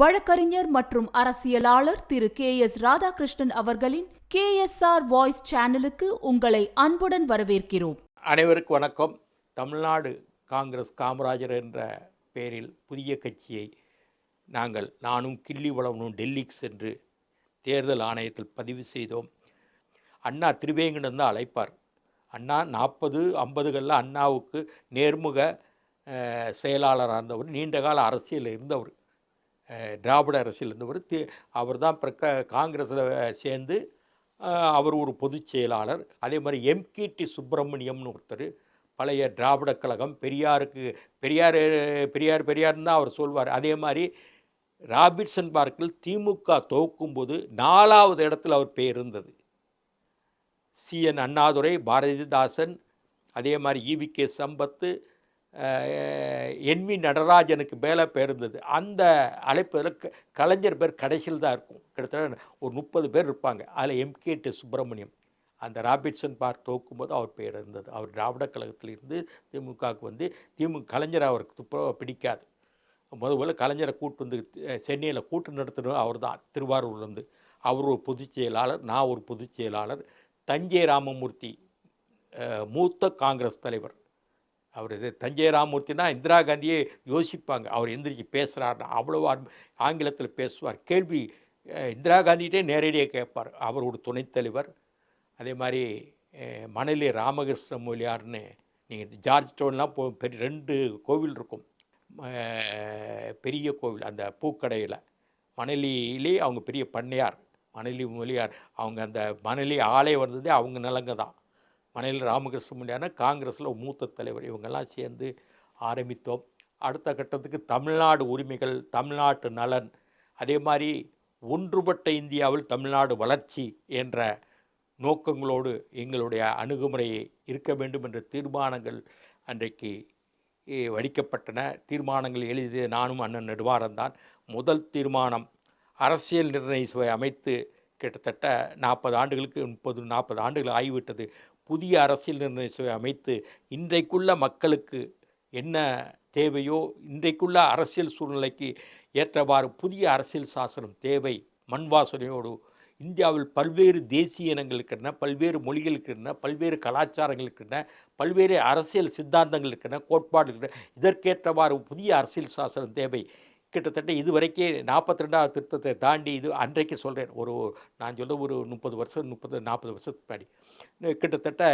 வழக்கறிஞர் மற்றும் அரசியலாளர் திரு கே எஸ் ராதாகிருஷ்ணன் அவர்களின் கே எஸ் ஆர் வாய்ஸ் சேனலுக்கு உங்களை அன்புடன் வரவேற்கிறோம். அனைவருக்கும் வணக்கம். தமிழ்நாடு காங்கிரஸ் காமராஜர் என்ற பெயரில் புதிய கட்சியை நாங்கள் நானும் கிள்ளி வளவனும் டெல்லிக்கு சென்று தேர்தல் ஆணையத்தில் பதிவு செய்தோம். அண்ணா திருவேங்கடம் தான் அழைப்பார். அண்ணா நாற்பது ஐம்பதுகளில் அண்ணாவுக்கு நேர்முக செயலாளராக இருந்தவர் நீண்ட கால அரசியலில் இருந்தவர். திராவிட அரசியல் இருந்தவர் தே அவர் தான் பிறக்க காங்கிரஸில் சேர்ந்து அவர் ஒரு பொதுச் செயலாளர். அதே மாதிரி எம்கேடி சுப்பிரமணியம்னு ஒருத்தர் பழைய திராவிட கழகம் பெரியாருக்கு பெரியார் பெரியார் பெரியார்னு தான் அவர் சொல்வார். அதே மாதிரி ராபின்சன் பார்க்கில் திமுக துவக்கும்போது நாலாவது இடத்துல அவர் பேர் இருந்தது. சிஎன் அண்ணாதுரை பாரதிதாசன் அதே மாதிரி ஈவி கே. சம்பத்து என்வி நடராஜனுக்கு மேலே பேர் இருந்தது அந்த அழைப்பதில் க- கலைஞர் பேர் கடைசியில் தான் இருக்கும். கிட்டத்தட்ட ஒரு முப்பது பேர் இருப்பாங்க. அதில் எம்கேடி சுப்பிரமணியம். அந்த ராபின்சன் பார்க் துவக்கும்போது அவர் பேர் இருந்தது. அவர் திராவிட கழகத்திலிருந்து திமுகவுக்கு வந்து திமுக கலைஞர் அவருக்கு துப்புரவை பிடிக்காது. முத முதல்ல கலைஞரை கூட்டு வந்து சென்னையில் கூட்டு நடத்தினது அவர் தான் திருவாரூர்லேருந்து. அவர் ஒரு பொதுச் செயலாளர் நான் ஒரு பொதுச் செயலாளர். தஞ்சை ராமமூர்த்தி மூத்த காங்கிரஸ் தலைவர். அவர் இது தஞ்சை ராமூர்த்தினா இந்திரா காந்தியே யோசிப்பாங்க. அவர் எந்திரிச்சு பேசுகிறாருன்னா அவ்வளோ ஆங்கிலத்தில் பேசுவார். கேள்வி இந்திரா காந்திகிட்டே நேரடியாக கேட்பார். அவர் ஒரு துணைத்தலைவர் அதே மாதிரி மணலி ராமகிருஷ்ண மொழியார்னு நீங்கள் ஜார்ஜ் டவுன்லாம் போ பெரிய ரெண்டு கோவில் இருக்கும். பெரிய கோவில் அந்த பூக்கடையில். மணலியிலே அவங்க பெரிய பண்ணையார். மணலி மொழியார். அவங்க அந்த மணலி ஆலை வந்ததே அவங்க நிலங்க தான் மனையில் ராமகிருஷ்ண மொழியார்னா காங்கிரஸில் மூத்த தலைவர். இவங்கெல்லாம் சேர்ந்து ஆரம்பித்தோம். அடுத்த கட்டத்துக்கு தமிழ்நாடு உரிமைகள் தமிழ்நாட்டு நலன் அதே மாதிரி ஒன்றுபட்ட இந்தியாவில் தமிழ்நாடு வளர்ச்சி என்ற நோக்கங்களோடு எங்களுடைய அணுகுமுறையை இருக்க வேண்டும் என்ற தீர்மானங்கள் அன்றைக்கு வடிக்கப்பட்டன. தீர்மானங்கள் எழுதிய நானும் அண்ணன் நெடுவாரன் தான். முதல் தீர்மானம் அரசியல் நிர்ணய சுவை அமைத்து கிட்டத்தட்ட நாற்பது ஆண்டுகளுக்கு முப்பது நாற்பது ஆண்டுகள் ஆகிவிட்டது. புதிய அரசியல் நிர்ணய சபை அமைத்து இன்றைக்குள்ள மக்களுக்கு என்ன தேவையோ இன்றைக்குள்ள அரசியல் சூழ்நிலைக்கு ஏற்றவாறு புதிய அரசியல் சாசனம் தேவை. மண் வாசனையோடு இந்தியாவில் பல்வேறு தேசிய இனங்களுக்கு என்ன பல்வேறு மொழிகளுக்கு என்ன பல்வேறு கலாச்சாரங்களுக்கு என்ன பல்வேறு அரசியல் சித்தாந்தங்கள் இருக்கின்றன கோட்பாடு இருக்கின்றன இதற்கேற்றவாறு புதிய அரசியல் சாசனம் தேவை. கிட்டத்தட்ட இதுவரைக்கே நாற்பத்தி ரெண்டாவது திருத்தத்தை தாண்டி இது அன்றைக்கு சொல்கிறேன் ஒரு நான் சொல்ல ஒரு முப்பது வருஷம் முப்பது நாற்பது வருஷத்துக்கு முன்னாடி. கிட்டத்தட்ட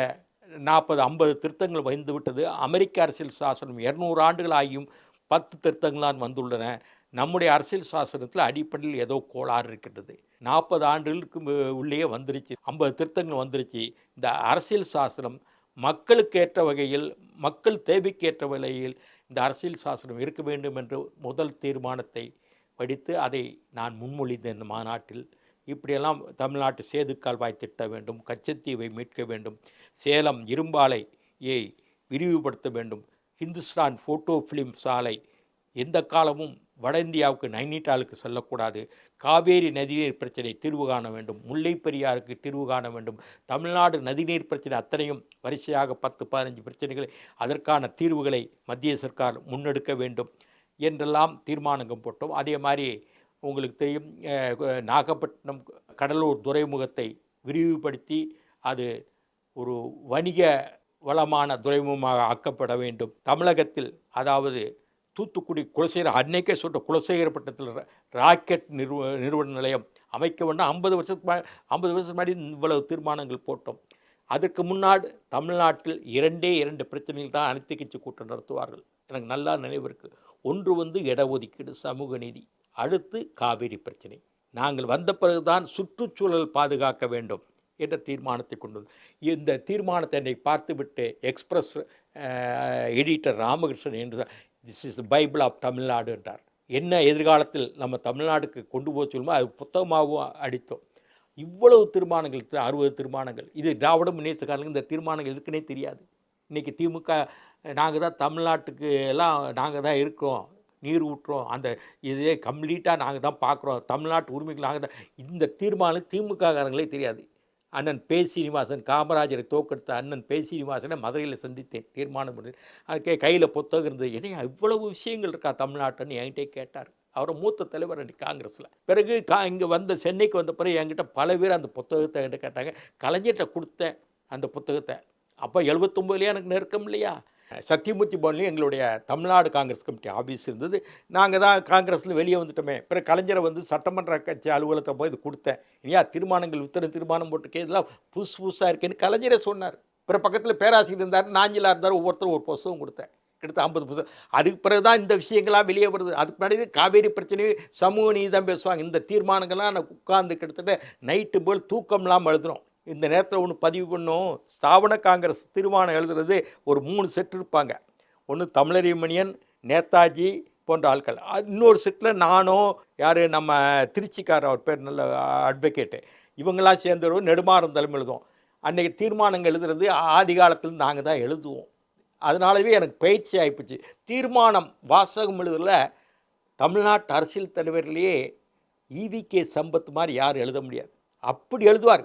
நாற்பது ஐம்பது திருத்தங்கள் வந்து விட்டது. அமெரிக்க அரசியல் சாசனம் இரநூறு ஆண்டுகள் ஆகியும் பத்து திருத்தங்கள் வந்துள்ளன. நம்முடைய அரசியல் சாசனத்தில் அடிப்படையில் ஏதோ கோளாறு இருக்கின்றது. நாற்பது ஆண்டுகளுக்கு உள்ளேயே வந்துருச்சு. ஐம்பது திருத்தங்கள் வந்துருச்சு. இந்த அரசியல் சாசனம் மக்களுக்கு ஏற்ற வகையில் மக்கள் தேவைக்கேற்ற வகையில் இந்த அரசியல் சாசனம் இருக்க வேண்டும் என்று முதல் தீர்மானத்தை படித்து அதை நான் முன்மொழிந்தேன் இந்த மாநாட்டில். இப்படியெல்லாம் தமிழ்நாட்டு சேது கால்வாய் திட்ட வேண்டும் கச்சத்தீவை மீட்க வேண்டும் சேலம் இரும்பாலையை விரிவுபடுத்த வேண்டும் ஹிந்துஸ்தான் ஃபோட்டோ ஃபிலிம் சாலை எந்த காலமும் வட இந்தியாவுக்கு நைனிட்டாலுக்கு செல்லக்கூடாது. காவேரி நதிநீர் பிரச்சனை தீர்வு காண வேண்டும். முல்லை பெரியாருக்கு தீர்வு காண வேண்டும். தமிழ்நாடு நதிநீர் பிரச்சனை அத்தனையும் வரிசையாக பத்து பதினஞ்சு பிரச்சனைகளை அதற்கான தீர்வுகளை மத்திய சர்க்கார் முன்னெடுக்க வேண்டும் என்றெல்லாம் தீர்மானங்கள் போட்டோம். அதே மாதிரி உங்களுக்கு தெரியும் நாகப்பட்டினம் கடலூர் துறைமுகத்தை விரிவுபடுத்தி அது ஒரு வணிக வளமான துறைமுகமாக ஆக்கப்பட வேண்டும். தமிழகத்தில் அதாவது தூத்துக்குடி குலசேகர அன்னைக்கே சொல்கிற குலசேகரப்பட்டத்தில் ராக்கெட் நிறுவ நிறுவன நிலையம் அமைக்க வேண்டாம். ஐம்பது வருஷத்துக்கு ஐம்பது வருஷத்துக்கு முன்னாடி இவ்வளவு தீர்மானங்கள் போட்டோம். அதற்கு முன்னாடி தமிழ்நாட்டில் இரண்டே இரண்டு பிரச்சனைகள் தான் அனைத்து கட்சி கூட்டம் நடத்துவார்கள். எனக்கு நல்லா நினைவு இருக்குது ஒன்று வந்து இடஒதுக்கீடு சமூக நீதி அடுத்து காவிரி பிரச்சனை. நாங்கள் வந்த பிறகுதான் சுற்றுச்சூழல் பாதுகாக்க வேண்டும் என்ற தீர்மானத்தை கொண்டு இந்த தீர்மானத்தை என்னை பார்த்துவிட்டு எக்ஸ்பிரஸ் எடிட்டர் ராமகிருஷ்ணன் என்று this is Bible of Tamil Nadu என்றார். என்ன எதிர்காலத்தில் நம்ம தமிழ்நாடுக்கு கொண்டு போக சொல்லுமோ அது புத்தகமாகவும் அடித்தோம். இவ்வளவு தீர்மானங்கள் அறுபது தீர்மானங்கள் இது திராவிட முன்னேற்றக்காரங்களுக்கு இந்த தீர்மானங்கள் இருக்குன்னே தெரியாது. இன்றைக்கி திமுக நாங்கள் தான் தமிழ்நாட்டுக்கு எல்லாம் நாங்கள் தான் இருக்கிறோம் நீர் ஊற்றுறோம். அந்த இதே கம்ப்ளீட்டாக நாங்கள் தான் பார்க்குறோம். தமிழ்நாட்டு உரிமைகள் நாங்கள் தான். இந்த தீர்மானம் திமுககாரங்களே தெரியாது. அண்ணன் பே சீனிவாசன் காமராஜரை தோக்கெடுத்த அண்ணன் பே சீனிவாசனை மதுரையில் சந்தித்தேன் தீர்மானம் பண்ணி அதுக்கே கையில் புத்தகம் இருந்தது. என்ன இவ்வளவு விஷயங்கள் இருக்கா தமிழ்நாட்டுன்னு என்கிட்டே கேட்டார். அவரை மூத்த தலைவர் அன்றைக்கி காங்கிரஸில். பிறகு கா இங்கே வந்த சென்னைக்கு வந்த பிறகு என்கிட்ட பல பேர் அந்த புத்தகத்தை என்கிட்ட கேட்டாங்க. கலைஞர்கிட்ட கொடுத்தேன் அந்த புத்தகத்தை. அப்போ எழுபத்தொம்போதுலேயே எனக்கு நெருக்கம் இல்லையா? சத்தியமூர்த்தி பவன்லேயும் எங்களுடைய தமிழ்நாடு காங்கிரஸ் கமிட்டி ஆஃபீஸ் இருந்தது. நாங்கள் தான் காங்கிரஸில் வெளியே வந்துட்டோமே. பிறகு கலைஞரை வந்து சட்டமன்ற கட்சி அலுவலகத்தை போய் இது கொடுத்தேன். இல்லையா தீர்மானங்கள் இத்தனை தீர்மானம் போட்டிருக்கே இதெல்லாம் புதுசு புதுசாக இருக்கேன்னு கலைஞரே சொன்னார். பிற பக்கத்தில் பேராசிரியர் இருந்தார் நாஞ்சிலாக இருந்தார் ஒவ்வொருத்தரும் ஒரு புஸ்தகம் கொடுத்தேன். கிட்டத்தட்ட ஐம்பது புத்தகம். அதுக்கு பிறகு தான் இந்த விஷயங்கள்லாம் வெளியே வருது. அதுக்கு முன்னாடி காவேரி பிரச்சனை சமூக நீதி தான் பேசுவாங்க. இந்த தீர்மானங்கள்லாம் நான் உட்காந்து கிட்டத்தட்ட நைட்டு போல் தூக்கம் இல்லாமல் எழுதுனோம் இந்த நேரத்தில் ஒன்று பதிவு பண்ணும். ஸ்தாபன காங்கிரஸ் தீர்மானம் எழுதுறது ஒரு மூணு செட் இருப்பாங்க. ஒன்று தமிழறிமணியன் நேதாஜி போன்ற ஆட்கள். இன்னொரு செட்டில் நானும் யார் நம்ம திருச்சிக்கார அவர் பேர் நல்ல அட்வொகேட்டு இவங்களாம் சேர்ந்து நெடுமாறும் தலைமை எழுதுவோம். அன்றைக்கி தீர்மானங்கள் எழுதுறது ஆதி காலத்தில் நாங்கள் தான் எழுதுவோம். அதனாலவே எனக்கு பயிற்சி ஆகிப்போச்சு தீர்மானம் வாசகம் எழுதுல. தமிழ்நாட்டு அரசியல் தலைவர்லேயே ஈவிகே சம்பத் மாதிரி யாரும் எழுத முடியாது. அப்படி எழுதுவார்.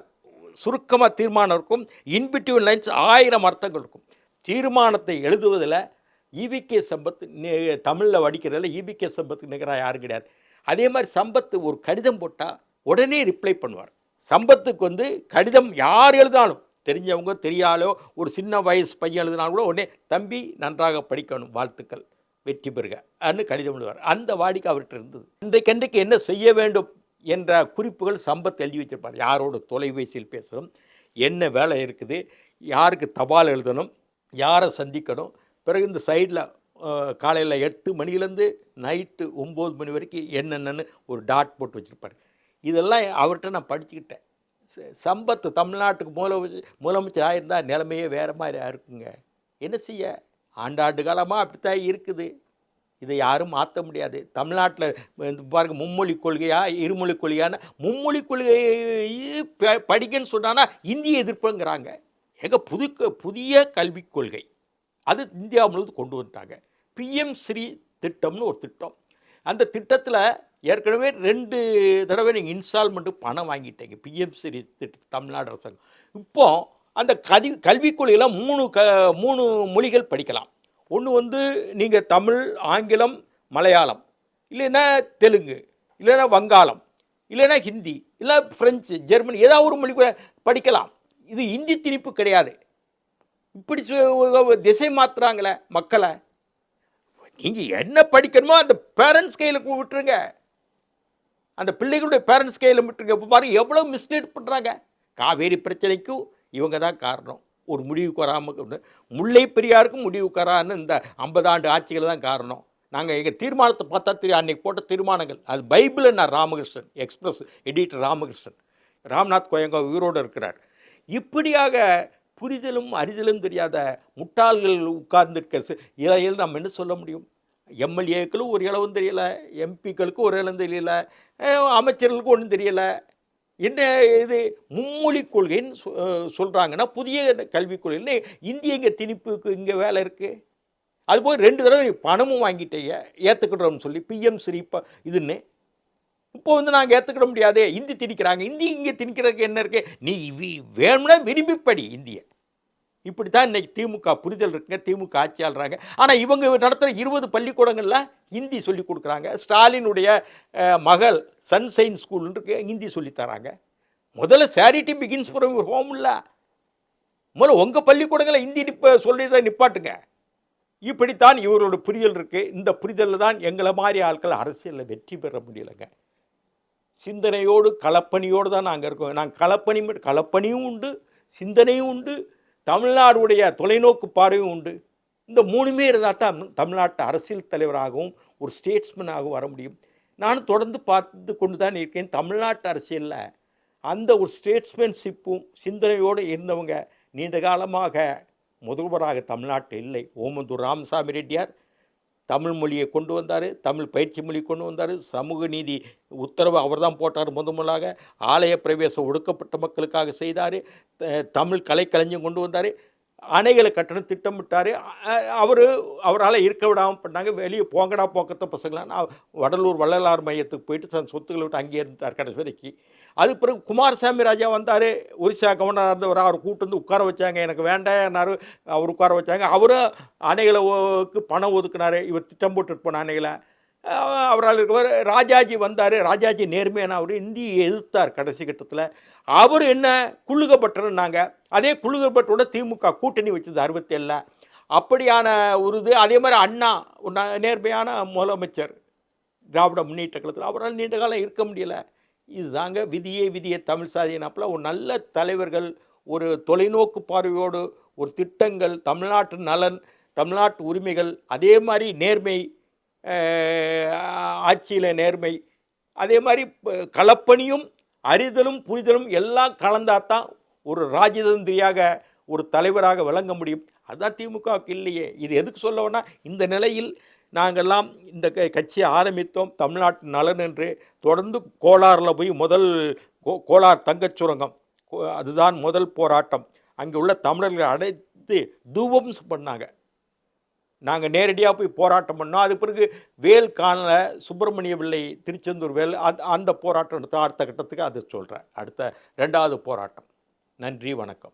சுருக்கமாக தீர்மானம் இருக்கும். இன்பிட்யூன் லைன்ஸ் ஆயிரம் அர்த்தங்கள் இருக்கும். தீர்மானத்தை எழுதுவதில் ஈவிகே சம்பத் தமிழில் வடிக்கிறதில் ஈவிகே சம்பத்துக்கு நிகராக யாரும் கிடையாது. அதே மாதிரி சம்பத்து ஒரு கடிதம் போட்டால் உடனே ரிப்ளை பண்ணுவார். சம்பத்துக்கு வந்து கடிதம் யார் எழுதினாலும் தெரிஞ்சவங்க தெரியாலோ ஒரு சின்ன வயசு பையன் எழுதினாலும் கூட உடனே தம்பி நன்றாக படிக்கணும் வாழ்த்துக்கள் வெற்றி பெறுக அன்னு கடிதம் எழுதுவார். அந்த வாடிக்கை அவர்கிட்ட இருந்தது. இன்றைக்கென்றைக்கு என்ன செய்ய வேண்டும்? என்ற குறிப்புகள் சம்பத் எழுதி வச்சிருப்பார். யாரோட தொலைபேசியில் பேசணும் என்ன வேலை இருக்குது யாருக்கு தபால் எழுதணும் யாரை சந்திக்கணும். பிறகு இந்த சைடில் காலையில் எட்டு மணிலேருந்து நைட்டு ஒம்பது மணி வரைக்கும் என்னென்னு ஒரு டாட் போட்டு வச்சுருப்பார். இதெல்லாம் அவர்கிட்ட நான் படிச்சுக்கிட்டேன். சம்பத்து தமிழ்நாட்டுக்கு மூல முதலமைச்சர் ஆயிருந்தால் நிலைமையே வேறு மாதிரி இருக்குங்க. என்ன செய்ய? ஆண்டாண்டு காலமாக அப்படித்தான் இருக்குது. இதை யாரும் மாற்ற முடியாது. தமிழ்நாட்டில் பாருங்கள் மும்மொழி கொள்கையா இருமொழி கொள்கையான மும்மொழி கொள்கையை ப- படிக்கன்னு சொன்னான்னா இந்திய எதிர்ப்புங்கிறாங்க. எங்க புது புதிய கல்விக் கொள்கை. அது இந்தியா முழுவதும் கொண்டு வந்துட்டாங்க. பிஎம் ஸ்ரீ திட்டம்னு ஒரு திட்டம். அந்த திட்டத்தில் ஏற்கனவே ரெண்டு தடவை நீங்கள் இன்ஸ்டால்மெண்ட்டு பணம் வாங்கிட்டீங்க. பிஎம் திட்டம் தமிழ்நாடு அரசாங்கம். இப்போ அந்த கல்வி கல்விக் கொள்கையில் மூணு க மூணு மொழிகள் படிக்கலாம். ஒன்று வந்து நீங்கள் தமிழ் ஆங்கிலம் மலையாளம். இல்லைன்னா தெலுங்கு இல்லைன்னா வங்காளம் இல்லைன்னா ஹிந்தி இல்லை ஃப்ரெஞ்சு ஜெர்மனி ஏதாவது ஒரு மொழி படிக்கலாம். இது இந்தி திணிப்பு கிடையாது. இப்படி திசை மாற்றுறாங்களே மக்களை. நீங்கள் என்ன படிக்கணுமோ அந்த பேரண்ட்ஸ் கையில் விட்டுருங்க. அந்த பிள்ளைகளுடைய பேரண்ட்ஸ் கையில் விட்டுருங்க. இப்போ பாருங்க எவ்வளோ மிஸ்லீட் பண்ணுறாங்க காவேரி பிரச்சனைக்கும் இவங்க தான் காரணம். ஒரு முடிவுக்கு வராமல் முல்லை பெரியாருக்கும் முடிவுக்கு வரான்னு இந்த ஐம்பது ஆண்டு ஆட்சிகள் தான் காரணம். நாங்கள் எங்கள் தீர்மானத்தை பார்த்தா தெரியும் அன்றைக்கி போட்ட தீர்மானங்கள். அது பைபிள் நான் ராமகிருஷ்ணன் எக்ஸ்பிரஸ் எடிட்டர் ராமகிருஷ்ணன். ராம்நாத் கோயங்கா உயிரோடு இருக்கிறார். இப்படியாக புரிதலும் அறிதலும் தெரியாத முட்டாள்கள் உட்கார்ந்துருக்க இலையில் நம்ம என்ன சொல்ல முடியும்? எம்எல்ஏக்களும் ஒரு இளவும் தெரியலை எம்பிக்களுக்கும் ஒரு இளவும் தெரியல அமைச்சர்களுக்கும் ஒன்றும் தெரியலை என்ன இது? மும்மொழி கொள்கைன்னு சொ- புதிய கல்விக் கொள்கைன்னு இந்திய இங்கே திணிப்புக்கு இங்கே வேலை இருக்குது அதுபோல் ரெண்டு தடவை நீ பணமும் வாங்கிட்டேயே ஏற்றுக்கிட்டோம்னு சொல்லி பிஎம் ஸ்ரீ இதுன்னு. இப்போ வந்து நாங்கள் ஏற்றுக்கிட முடியாதே. இந்தி திணிக்கிறாங்க. இந்தி இங்கே திணிக்கிறதுக்கு என்ன இருக்கு? நீ வேணும்னா விரும்பி படி இந்திய. இப்படி தான் இன்றைக்கி திமுக புரிதல் இருக்குங்க திமுக ஆட்சியாளராங்க. ஆனால் இவங்க நடத்துகிற இருபது பள்ளிக்கூடங்களில் ஹிந்தி சொல்லி கொடுக்குறாங்க. ஸ்டாலினுடைய மகள் சன்சைன் ஸ்கூல் இருக்கு ஹிந்தி சொல்லித்தராங்க முதல்ல சேரிட்டி பிகின்ஸ் ஃப்ரம் ஹோம் இல்லை முதல்ல உங்கள் பள்ளிக்கூடங்களில் ஹிந்தி நிப்ப சொல்லி தான் நிப்பாட்டுங்க. இப்படித்தான் இவரோட புரிதல் இருக்குது இந்த புரிதலில் தான் எங்களை மாதிரி ஆட்கள் அரசியலில் வெற்றி பெற முடியலைங்க. சிந்தனையோடு களப்பணியோடு தான் நாங்கள் இருக்கோம். நாங்கள் களப்பணி களப்பணியும் உண்டு சிந்தனையும் உண்டு தமிழ்நாடுடைய தொலைநோக்கு பார்வையும் உண்டு. இந்த மூணுமே இருந்தால் தான் தமிழ்நாட்டு அரசியல் தலைவராகவும் ஒரு ஸ்டேட்ஸ்மேனாகவும் வர முடியும். நானும் தொடர்ந்து பார்த்து கொண்டு தான் இருக்கேன். தமிழ்நாட்டு அரசியலில் அந்த ஒரு ஸ்டேட்ஸ்மேன்ஷிப்பும் சிந்தனையோடு இருந்தவங்க நீண்ட காலமாக முதல்வராக தமிழ்நாட்டில் இல்லை. ஓமந்தூர் ராமசாமி ரெட்டியார் தமிழ் மொழியை கொண்டு வந்தார் தமிழ் பயிற்சி மொழி கொண்டு வந்தார் சமூக நீதி உத்தரவு அவர் தான் போட்டார் முதன் முதலாக ஆலய பிரவேசம் ஒடுக்கப்பட்ட மக்களுக்காக செய்தார் தமிழ் கலைக்கலைஞம் கொண்டு வந்தார் அணைகளை கட்டணம் திட்டமிட்டார் அவர் அவரால் இருக்க விடாமல் பண்ணாங்க வெளியே போங்கடா போக்கத்த பசங்களான்னு நான் வடலூர் வள்ளலார் மையத்துக்கு போயிட்டு தன் சொத்துக்களை விட்டு அங்கேயே இருந்தார் கடைசி வரைக்கும். அது பிறகு குமாரசாமி ராஜா வந்தார். ஒரிசா கவர்னராக இருந்தவர் அவர் கூட்டு வந்து உட்கார வச்சாங்க. எனக்கு வேண்டாம்னாரு அவர் உட்கார வச்சாங்க. அவரும் அணைகளுக்கு பணம் ஒதுக்குனார். இவர் திட்டம் போட்டுட்டு அணைகளை அவரால் இருக்கவர் ராஜாஜி வந்தார். ராஜாஜி நேர்மையான அவர். இந்தியை எதிர்த்தார் கடைசி கட்டத்தில். அவர் என்ன குள்ளுகப்பட்டருன்னாங்க அதே குள்ளுகப்பட்டோட திமுக கூட்டணி வச்சது அறுபத்தேழில். அப்படியான ஒரு இது. அதே மாதிரி அண்ணா நேர்மையான முதலமைச்சர் திராவிட முன்னேற்ற கழகத்தில். அவரால் நீண்ட காலம் இருக்க முடியலை. இதுதாங்க விதியே விதியை தமிழ் சாதியினாப்பில் ஒரு நல்ல தலைவர்கள் ஒரு தொலைநோக்கு பார்வையோடு ஒரு திட்டங்கள் தமிழ்நாட்டு நலன் தமிழ்நாட்டு உரிமைகள் அதே மாதிரி நேர்மை ஆட்சியில் நேர்மை அதே மாதிரி ப- களப்பணியும் அறிதலும் புரிதலும் எல்லாம் கலந்தாதான் ஒரு ராஜதந்திரியாக ஒரு தலைவராக விளங்க முடியும். அதுதான் திமுகவுக்கு இல்லையே. இது எதுக்கு சொல்லவோன்னா இந்த நிலையில் நாங்கள்லாம் இந்த க- கட்சியை ஆரம்பித்தோம் தமிழ்நாட்டு நலன் என்று. தொடர்ந்து கோலாரில் போய் முதல் கோ கோலார் தங்கச் சுரங்கம். கோ- அதுதான் முதல் போராட்டம். அங்கே உள்ள தமிழர்களை அடைத்து தூபம் பண்ணாங்க. நாங்கள் நேரடியாக போய் போராட்டம் பண்ணோம். அது பிறகு வேல் காணல சுப்பிரமணிய பிள்ளை திருச்செந்தூர் வேல் அந்த அந்த போராட்டம் எடுத்தோம். அடுத்த கட்டத்துக்கு அது சொல்கிறேன் அடுத்த ரெண்டாவது போராட்டம். நன்றி வணக்கம்.